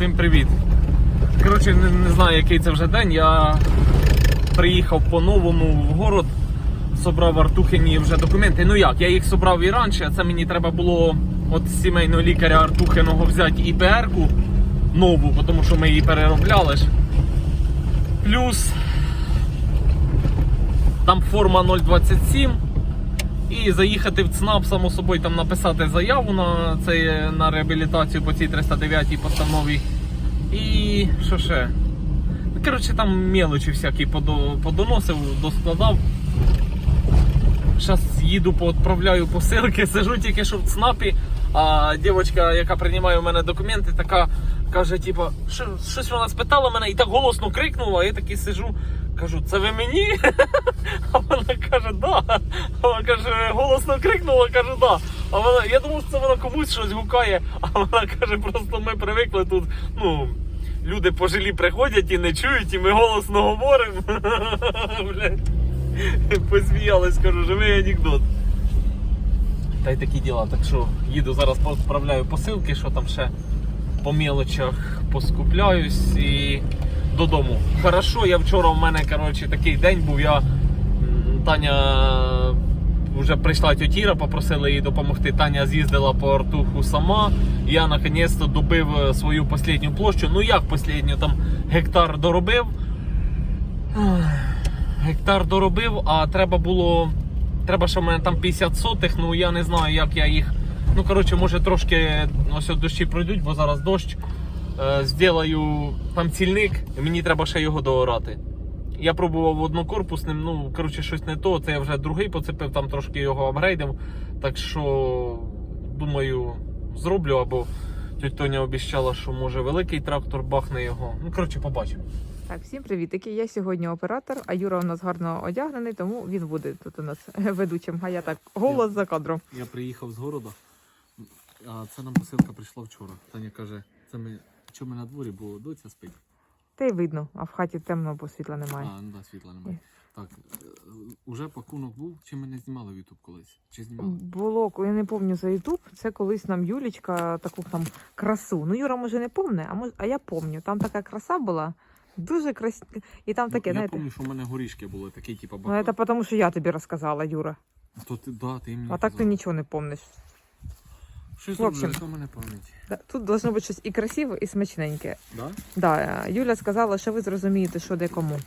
Всім привіт. Коротше, не, не знаю, який це вже день. Я приїхав по-новому в город, собрав Артухині вже документи. Ну як, я їх собрав і раніше, а це мені треба було от з сімейного лікаря Артухиного взяти ІПР-ку нову, тому що ми її переробляли ж. Плюс там форма 027. І заїхати в ЦНАП, само собою, там написати заяву на, це, на реабілітацію по цій 309 постанові. І що ще? Коротше, там мелочі всякі подо, подоносив, доскладав. Зараз їду, відправляю посилки, сижу тільки що в ЦНАПі, а дівчинка, яка приймає у мене документи, така каже, що, щось вона спитала мене і так голосно крикнула, а я такий сижу. Кажу, це ви мені? А вона каже, да. А вона каже, голосно крикнула, кажу, да. А вона, я думав, що це вона комусь щось гукає, а вона каже, просто ми привикли тут, ну, люди пожилі приходять і не чують, і ми голосно говоримо. Посміялась, кажу, живий анекдот. Та й такі діла. Так що їду зараз відправляю посилки, що там ще по мелочах поскупляюсь і додому. Хорошо, я вчора в мене коротше, такий день був. Я Таня вже прийшла тьотіра, попросила їй допомогти. Таня з'їздила по Артуху сама. Я наконець-то добив е, свою останню площу. Ну як останню, там гектар доробив. Гектар доробив, а треба було. Треба, що в мене там 50 сотих, ну я не знаю, як я їх. Ну, коротше, може трошки ось дощі пройдуть, бо зараз дощ. Е, Зділаю там цільник, і мені треба ще його доорати. Я пробував однокорпусним, ну, коротше, щось не то. Це я вже другий поцепив, там трошки його апгрейдив. Так що, думаю, зроблю, або тьотя Тоня обіцяла, що може великий трактор бахне його. Ну, коротше, побачимо. Так, всім привітики. Я сьогодні оператор, а Юра у нас гарно одягнений, тому він буде тут у нас ведучим. А я так голос за кадром. Я приїхав з города, а це нам посилка прийшла вчора. Таня каже, це ми чому ми на дворі, бо доця спить. Та й видно, а в хаті темно, бо світла немає. А, ну да, світла немає. Так, е, уже пакунок був, чи ми не знімали в Ютуб колись? Чи знімали? Було, я не пам'ятаю за Ютуб, це колись нам Юлічка таку там красу. Ну, Юра може не помне, а може, а я пам'ятаю. Там така краса була, дуже красива. І там таке, Ну, я знаєте. пам'ятаю, що в мене горішки були такі, типу, Ну, це тому, що я тобі розказала, Юра. То ти, да, ти мені А так ти казала. нічого не помниш. Щось В общем. яка мене пам'ять. Да, Тут должно бути щось і красиве, і смачненьке. Да? Да, Юля сказала, що ви зрозумієте, що де кому.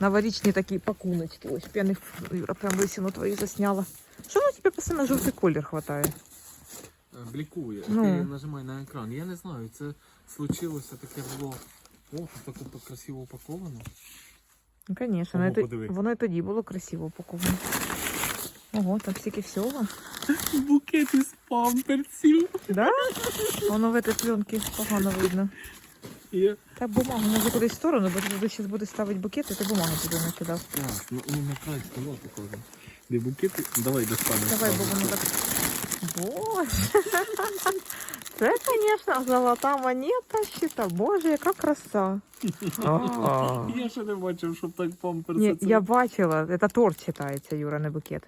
Новорічні такі пакуночки. Ось я не Юра прям висіну твою засняла. Що ну тебе постійно жовтий колір хватає? Е, Блікує. Ну. Ти нажимай на екран. Я не знаю, це случилося таке було. О, тут таку красиво упаковано. Ну, звісно, Ого, воно, й то- подиви. воно і тоді було красиво упаковано. Ого, там стільки всього. Букет із памперсів. Да? Воно в этой пленці погано видно. Є. Та бумагу може кудись в сторону, бо ти туди зараз буде ставити букет, і ти бумагу туди накидав. Так, ну, ну на край стола покажемо. Де букети? Давай достанемо. Давай, бо воно так. Боже. Це, звісно, золота монета, щита. Боже, яка краса. А. Я ще не бачив, щоб так памперси. Ні, це- я бачила, це торт читається, Юра, не букет.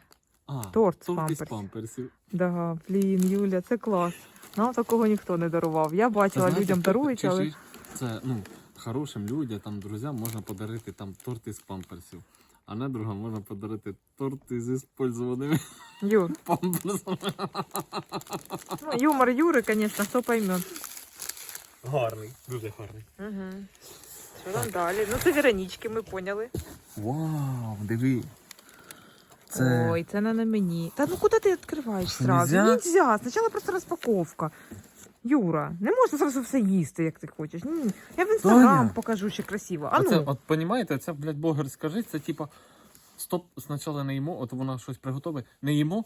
А, торт з із памперсів. памперсів. Да, блін, Юля, це клас. Нам такого ніхто не дарував. Я бачила, Знаєте, людям дарують, але Це, ну, хорошим людям, там, друзям можна подарити там торт із памперсів. А недругам можна подарити торт із іспользованими Юр, памперсами. ну, юмор Юри, звісно, хто пойме. Гарний, дуже гарний. Угу. Що там далі? Ну, це Веронічки, ми поняли. Вау, диви. Ой, це не на мені. Та ну куди ти відкриваєш Що, сразу? нельзя? Нельзя. Спочатку просто розпаковка. Юра, не можна зразу все їсти, як ти хочеш. Ні. Я в інстаграм покажу ще красиво. А Оце, ну. от понімаєте, це, блядь, блогер скажи, це типа, стоп, спочатку не їмо, от вона щось приготовить, не їмо,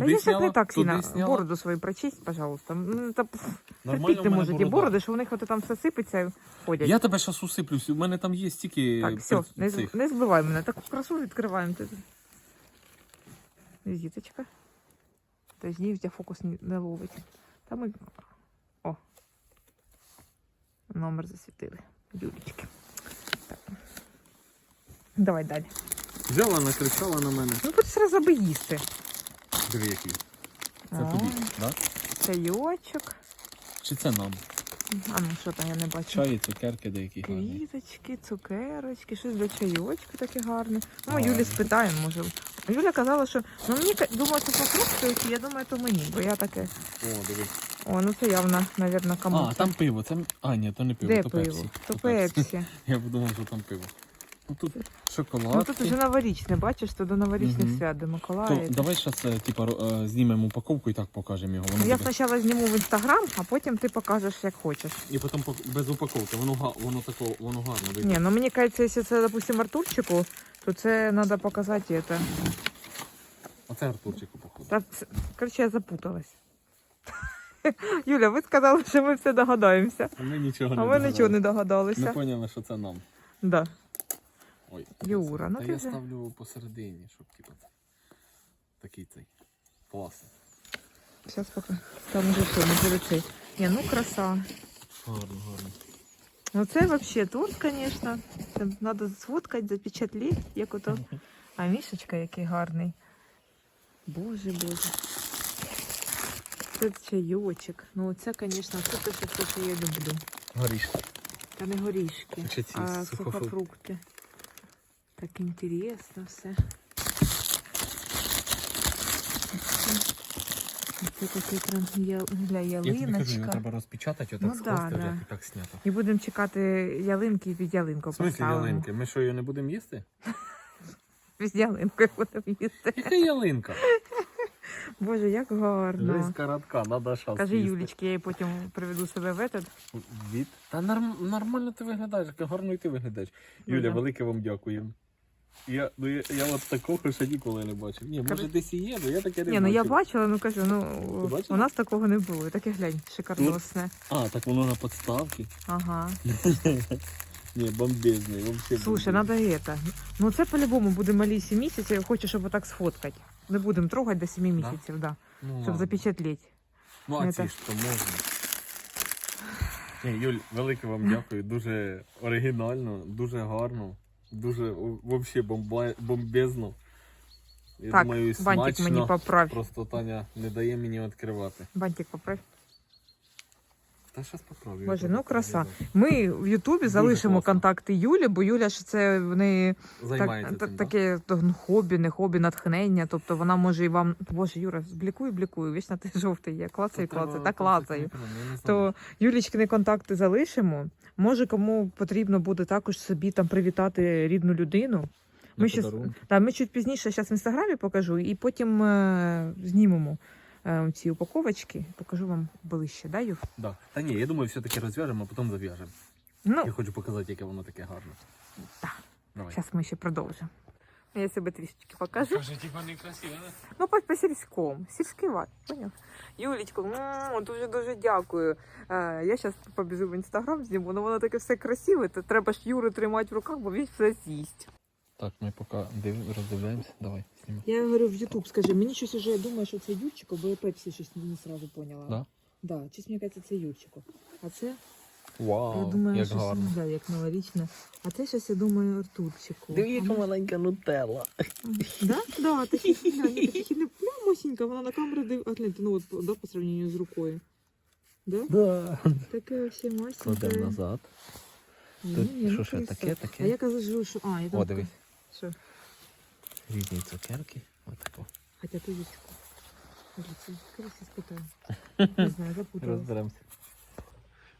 туди я сняла, так туди сняла. Бороду свою прочисть, пожалуйста. Ну, Та, пф, Нормально терпіть в не мене можуть ті борода. бороди, що у них от там все сипеться і ходять. Я тебе зараз усиплюсь, у мене там є стільки Так, все, пер- не, цих. не збивай мене. Таку красу відкриваємо. Ти- Візиточка. Тобто ні, у фокус не, не ловить. Та ми. О. Номер засвітили. Юлічки. Так. Давай далі. Взяла, накричала на мене. Ну, будь сразу аби їсти. Диви який. Це О, тобі, да? Чайочок. Чи це нам? А ну що там я не бачу. Чаї, цукерки деякі гарні. Квіточки, цукерочки, щось до чайочку таке гарне. Ну, Гарно. Юлі спитаємо, може. Юля казала, що ну мені ка- думаю, що по фрукту, я думаю, то мені, бо я таке. О, диви. О, ну це явно, мабуть, кому. А, там пиво. Це... А, ні, то не пиво, Де то пиво? пепсі. То пепсі. Я подумав, що там пиво. Ну тут шоколад. Ну тут вже новорічне, бачиш, то до новорічних Мгм. свят, до То Миколая. давай зараз типа ро- е, знімемо упаковку і так покажемо його. Воно Ну, я буде- спочатку зніму в інстаграм, а потім ти покажеш, як хочеш. І потім пок- без упаковки. Воно га- воно тако, воно гарно вийде. Ні, ну мені кажеться, якщо це, допустим, Артурчику, то це треба показати це. Оце Артурчику походу. Та, це- коротше, я запуталась. Юля, ви сказали, що ми все догадаємося. А ми нічого не А ви нічого не Ми догадалися. поняли, що це нам. Да. Ой. Юра, ну ти я вже- ставлю посередині, щоб типа це. Такий цей. Класний. Зараз поки. Там уже все, не буде цей. Ні, ну краса. Гарно, гарно. Ну це взагалі торт, звісно. Це треба сфоткати, запечатліти, як ото. А мішечка який гарний. Боже, боже. Це чайочок. Ну це, звісно, це те, що, я люблю. Горішки. Та не горішки, а сухофрукти? Так інтересно все. Це такий прям я- гля, Я тобі ялиночка. треба розпечатати, Ну да, да. і так знято. І будемо чекати ялинки і під ялинку В смислі поставимо. ялинки? Ми що, її не будемо їсти? Під ялинкою будемо їсти. Яка ялинка? Боже, як гарно. Жесть коротка, надо шас Кажи їсти. Юлічки, я її потім приведу себе в этот. Від? Та норм, нормально ти виглядаєш, гарно і ти виглядаєш. Ну Юля, да. велике вам дякую. Я, ну, я, я от такого ще ніколи не бачив. Ні, може десь і є, але я таке не Ні, ну я бачила, ну кажу, ну Ти бачила? у нас такого не було. Таке глянь, шикарносне. А, так воно на подставці. Ага. Ні, бомбезний, вообще. Слушай, надо это. Ну це по-любому буде малі 7 місяців, я хочу, щоб отак сфоткати. Не будемо трогати до 7 місяців, да. ну, щоб ладно. запечатлеть. Ну, а ці ж то можна. Ні, Юль, велике вам дякую. Дуже оригінально, дуже гарно, дуже вообще бомба, бомбезно. Я так, думаю, бантик смачно. мені поправ. Просто Таня не дає мені відкривати. Бантик поправ. Та зараз поправлю. Боже, ну краса. Ми в Ютубі залишимо класно. контакти Юлі, бо Юля ж це в неї Займається так, цим, таке ну, хобі, не хобі, натхнення. Тобто вона може і вам. Боже, Юра, блікую, блікую, вічно ти жовтий є. Клацаю, Та треба клацаю. То Юлічкини контакти залишимо. Може, кому потрібно буде також собі там привітати рідну людину. Ми щас, та, ми чуть пізніше зараз в інстаграмі покажу, і потім е, знімемо е, ці упаковочки. Покажу вам ближче, да, Юр? Да. Та ні, я думаю, все-таки розв'яжемо, а потім зав'яжемо. Ну, Я хочу показати, яке воно таке гарне. Так. Давай. зараз ми ще продовжимо. Я себе трішечки покажу. Каже, типа некрасиво, да? Ну, по, по сільському. Сільський ват, поняв? Юлічко, дуже-дуже дякую. Е, я зараз побіжу в інстаграм зніму, але воно таке все красиве, то треба ж Юру тримати в руках, бо він все з'їсть. Так, ми поки див... роздивляємося. Давай, знімай. Я говорю в Ютуб, скажи, мені щось уже я думаю, що це Юрчико, бо я Пепсі щось не сразу поняла. Да? Да, честь мені кажеться, це Юрчико. А це, Вау, я думаю, як щось гарно. да, як новорічне. А це щось, я думаю, Артурчику. Диви, яка ми- маленька нутелла. Да? Да, такі, глянь, такі не плямосінька, вона на камеру див... А, гляньте, ну от, да, по сравнению з рукою. Да? Да. Таке вообще масеньке. Кладемо назад. Ні, Тут ні, що ну, ще таке, таке? А я кажу, що... А, я там... О, дивись. Що? Різні цукерки. Отако. Спитаю. Не знаю, запуталась. Розберемося.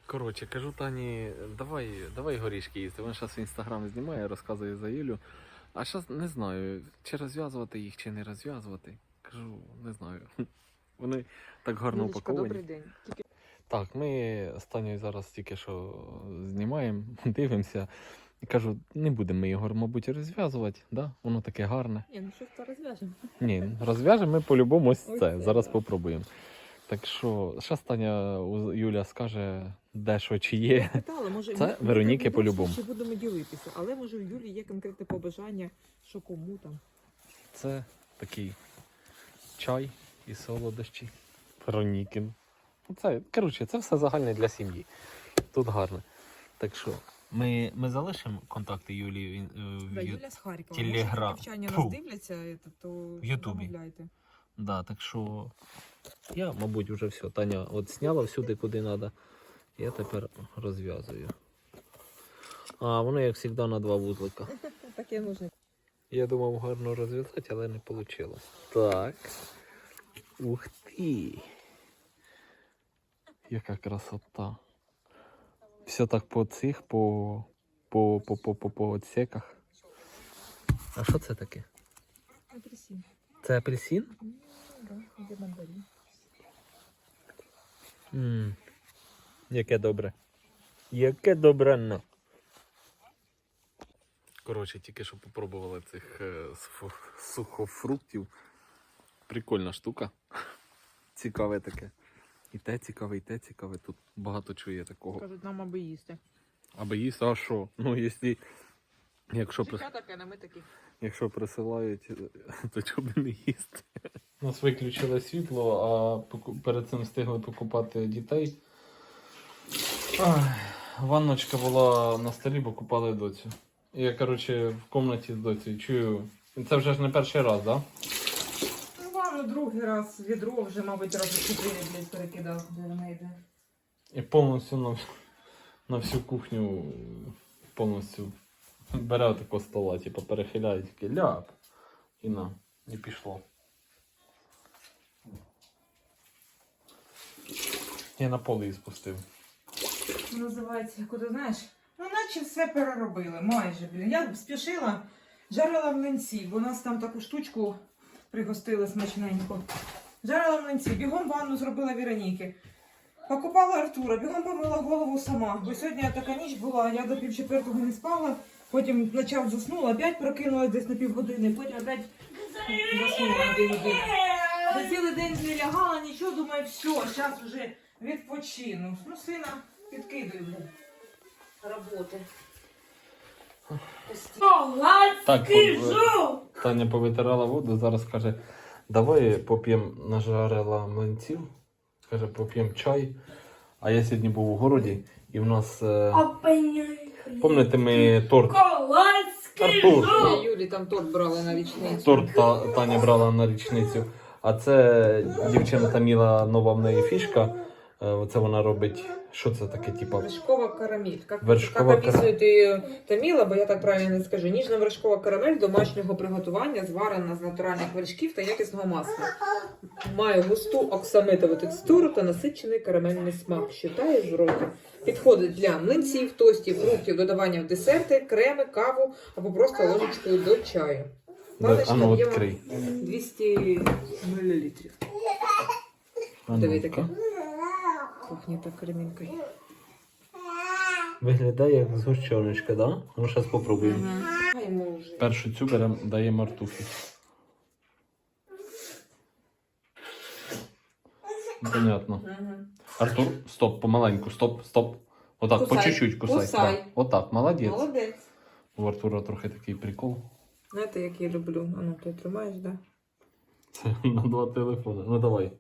Коротше, кажу Тані, давай, давай горішки їсти. Вона зараз в інстаграм знімає, розказує за Юлю. А зараз не знаю, чи розв'язувати їх, чи не розв'язувати. Кажу, не знаю. Вони так гарно Юлічка, упаковані. добрий день. Так, ми з Танею зараз тільки що знімаємо, дивимося. І кажу, не будемо ми його, мабуть, розв'язувати, да? воно таке гарне. Ні, ну щось то розв'яжемо. Ні, розв'яжемо ми по-любому ось це. це, Зараз да. попробуємо. Так що, зараз Таня Юля скаже, де що чи є. Питала, може, Це ми- Вероніки по-любому. Чи будемо ділитися, але може у Юлі є конкретне побажання, що кому там. Це такий чай і солодощі. Веронікін. Це, коротше, це все загальне для сім'ї. Тут гарно. Так що, ми, ми залишимо контакти Юлії в, ін- е, Да, Ю- Юля з Харкова. Телеграм. Може, Київчані Фу. нас дивляться, это, то В Ютубі. замовляйте. Да, так що я, мабуть, вже все. Таня от сняла всюди, куди треба. Я тепер розв'язую. А, воно, як завжди, на два вузлика. Таке нужно. Я думав гарно розв'язати, але не вийшло. Так. Ух ти. Яка красота. Все так по цих, по, по, по, по, по, по отсеках. А що це таке? Апельсин. Це апельсин? Де мандарин. Ммм. Яке добре. Яке добре. ну. Коротше, тільки що попробували цих е, сухофруктів. Прикольна штука. Цікаве таке. І те цікаве, і те цікаве. Тут багато чує такого. Кажуть, нам аби їсти. Аби їсти, а що? Ну, якщо, якщо, Життя таке, не ми такі. якщо присилають, то чого б не їсти? У нас виключили світло, а перед цим встигли покупати дітей. Ай, ванночка була на столі, бо купали доцю. Я, коротше, в кімнаті з доцею чую. Це вже ж не перший раз, так? Да? Ну, другий раз відро вже, мабуть, разу чотири блядь, перекидав, де вона йде. І повністю на, на всю кухню повністю бере такого стола, типу перехиляє тільки ляп. І на, і пішло. Я на поле її спустив. Називається, куди знаєш? Ну, наче все переробили, майже, блін. Я спішила, жарила в млинці, бо у нас там таку штучку пригостили смачненько. Жарила млинці, бігом ванну зробила Вероніки. Покупала Артура, бігом помила голову сама. Бо сьогодні така ніч була, я до пів четвертого не спала, потім почав заснула, опять прокинулась десь на півгодини, потім опять заснула на години. За цілий день не лягала, нічого, думаю, все, зараз вже відпочину. Ну, сина підкидаю роботи. Так, Таня повитирала воду, зараз каже, давай поп'ємо нажарила млинців. Каже, поп'ємо чай. А я сьогодні був у городі, і в нас. Е... Пам'ятаєте, ми торт. Артур. Юлі там торт брала на річницю. Торт та, Таня брала на річницю. А це дівчина Таміла, нова в неї фішка. Е, Оце вона робить. Що це таке, типа? Вершкова карамель. Как, Вершкова как описує ти Таміла, бо я так правильно не скажу. Ніжна вершкова карамель домашнього приготування, зварена з натуральних вершків та якісного масла. Має густу оксамитову текстуру та насичений карамельний смак, що тає з роті. Підходить для млинців, тостів, фруктів, додавання в десерти, креми, каву або просто ложечкою до чаю. Баночка А ну відкрий. 200 мл. Диви таке. Пахне так кремінкою. Виглядає як згущеночка, да? Ну, зараз може. Першу цю беремо, даємо Артухі. Понятно. Артур, стоп, помаленьку, стоп, стоп. Отак, по Кусай. чуть-чуть кусай. Кусай. Так. Отак, молодець. Молодець. У Артура трохи такий прикол. Знаєте, як я люблю. А ну, ти тримаєш, да? Це на два телефони. Ну давай.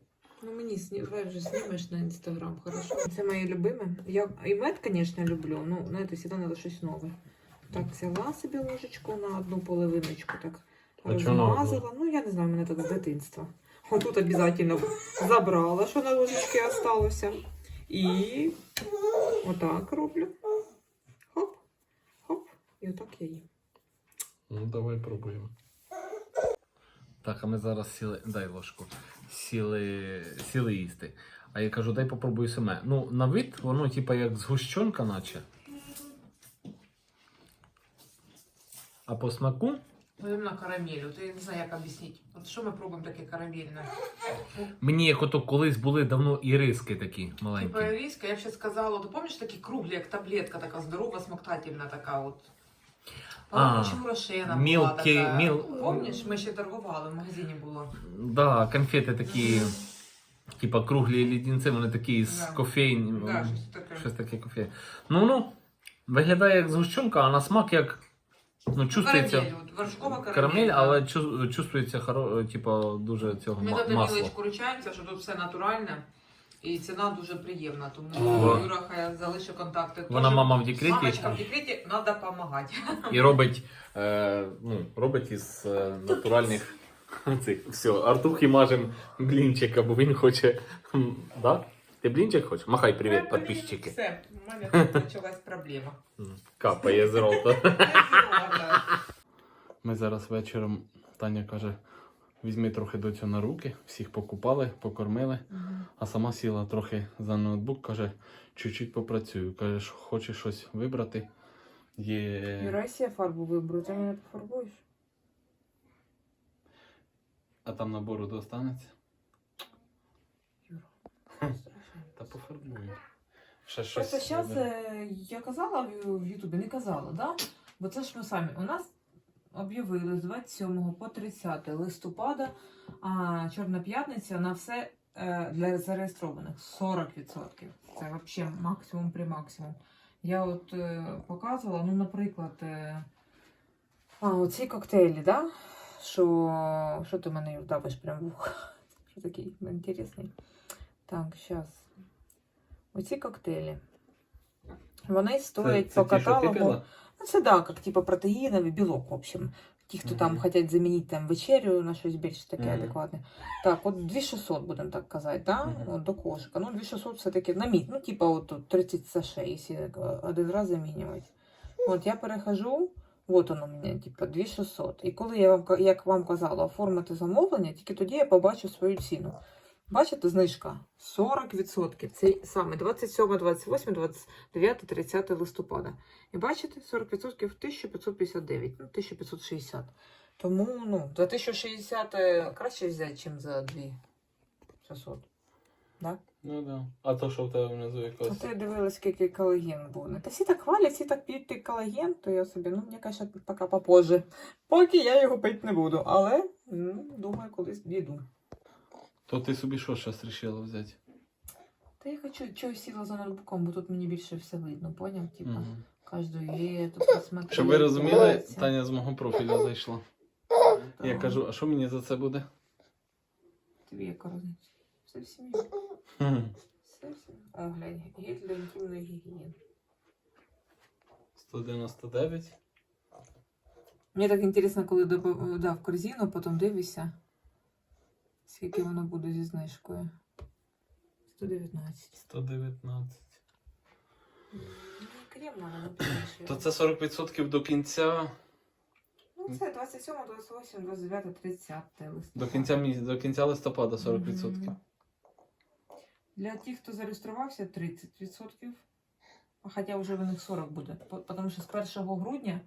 Ну мені сні... давай вже знімеш на інстаграм, хорошо? Це моє любиме. Я і мед, звісно, люблю. Ну, знаєте, завжди треба щось нове. Так, взяла собі ложечку на одну половиночку, так розмазала. Ну, я не знаю, мене так з дитинства. Отут обов'язково забрала, що на ложечці осталося. І отак роблю. Хоп, хоп. І отак я їм. Ну давай пробуємо. Так, а ми зараз сіли. Дай ложку. Сіли, сіли їсти. А я кажу, дай попробую саме. Ну, на вид воно, типа, як згущенка, наче. А по смаку Пойдем на карамель. От я не знаю, як об'яснити. От що ми пробуємо таке карамельне? Мені як ото колись були давно іриски такі маленькі. Типа риска, я б ще сказала, ти пам'ятаєш такі круглі, як таблетка, така здорова, смоктательна така от. А, По-моєму, чи була така. міл- Помніш, ми ще торгували, в магазині було. Да, конфети такі, типа круглі лідінці, вони такі з Да. кофейн. Да, щось таке. Щось таке кофе. Ну, ну, виглядає як згущенка, а на смак як. Ну, чувствується Карамель, от, вершкова карамель. карамель, да. але чу- чувствується хоро, типа, дуже цього Ми ма- до масла. Данілочку ручаємося, що тут все натуральне. І ціна дуже приємна, тому Ага. Юра хай залишить контакти. Вона Тоже мама в декреті. Мамочка в декреті, треба допомагати. І робить, е, ну, робить із е, натуральних цих. Все, Артухи мажем блінчика, бо він хоче. м, Да? Ти блінчик хочеш? Махай привіт, підписчики. Все, у мене тут почалась проблема. Капає з рота. Ми зараз вечором, Таня каже, візьми трохи доцю на руки, всіх покупали, покормила, а сама сіла трохи за ноутбук, каже, чуть-чуть попрацюю. Каже, що хоче щось вибрати. Є. Юрась, фарбу виберу, ти мене пофарбуєш? А там на бороду останеться? Юра, Та пофарбую. Ще щось. Просто зараз я казала в в Ютубі, не казала, да? Бо це ж ми самі. У нас об'явили з 27 по 30 листопада, а Чорна п'ятниця на все е, для зареєстрованих 40%. Це взагалі максимум при максимум. Я от е, показувала, ну, наприклад, е, а, оці коктейлі, да? Що, що ти мене Юр, давиш прям в ухо? Що такий інтересний. Так, зараз. Оці коктейлі. Вони стоять це по ті, що ти каталогу. Ну, це да, як типа протеїновий білок, в общем. Ті, хто там хочуть замінити там вечерю на щось більш таке Мгм. адекватне. Так, от 2600, будемо так казати, да? Мгм. От до кошика. Ну, 2600 все-таки на мід. Ну, типа от тут 30 саше, якщо е, один раз замінювати. От я перехожу, от воно у мене, типа 2600. І коли я вам, ка- як вам казала, оформити замовлення, тільки тоді я побачу свою ціну. Бачите, знижка 40%. Це саме 27, 28, 29, 30 листопада. І бачите, 40% 1559, ну 1560. Тому ну, за 1060 е, краще взяти, ніж за 2600. Да? Ну. Да. А то, що в тебе внизу А якось. то я дивилась, скільки колаген буде. Та всі так хвалять, всі так п'ють той колаген, то я собі, ну, мені кажуть, поки попозже. Поки я його пити не буду. Але ну, думаю, колись дійду. То ти собі що зараз вирішила взяти? Та я хочу чогось сіла за ноутбуком, бо тут мені більше все видно, поняв? Типа, Мгм. кожну ету посмотреть. Щоб ви розуміли, Подивитися. Таня з мого профіля зайшла. Я Так. кажу, а що мені за це буде? Тобі яка різниця? Все в сім'ї. Хм. Все в сім'ї. О, глянь, гель для інтимної гігієни. 199. Мені так інтересно, коли добав- дав корзину, потім дивишся, скільки воно буде зі знижкою. 119. 119. Ну, крем надо, ну. То це 40% до кінця. Ну, це 27, 28, 29, 30 листопада. До кінця місяця, до кінця листопада 40%. Мгм. Для тих, хто зареєструвався, 30%. А Хоча вже в них 40 буде. По- Тому що з 1 грудня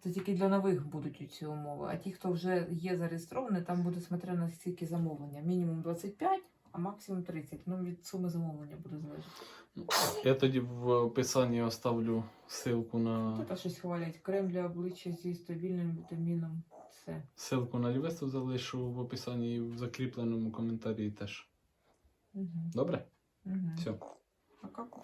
це тільки для нових будуть ці умови. А ті, хто вже є зареєстровані, там буде смотря на скільки замовлення. Мінімум 25, а максимум 30. Ну, від суми замовлення буде залежати. Я тоді в описанні оставлю ссылку на Тут щось хвалять. Крем для обличчя зі стабільним вітаміном С. ссылку на Лівесту залишу в описанні і в закріпленому коментарі теж. Угу. Добре? Угу. Все. А как?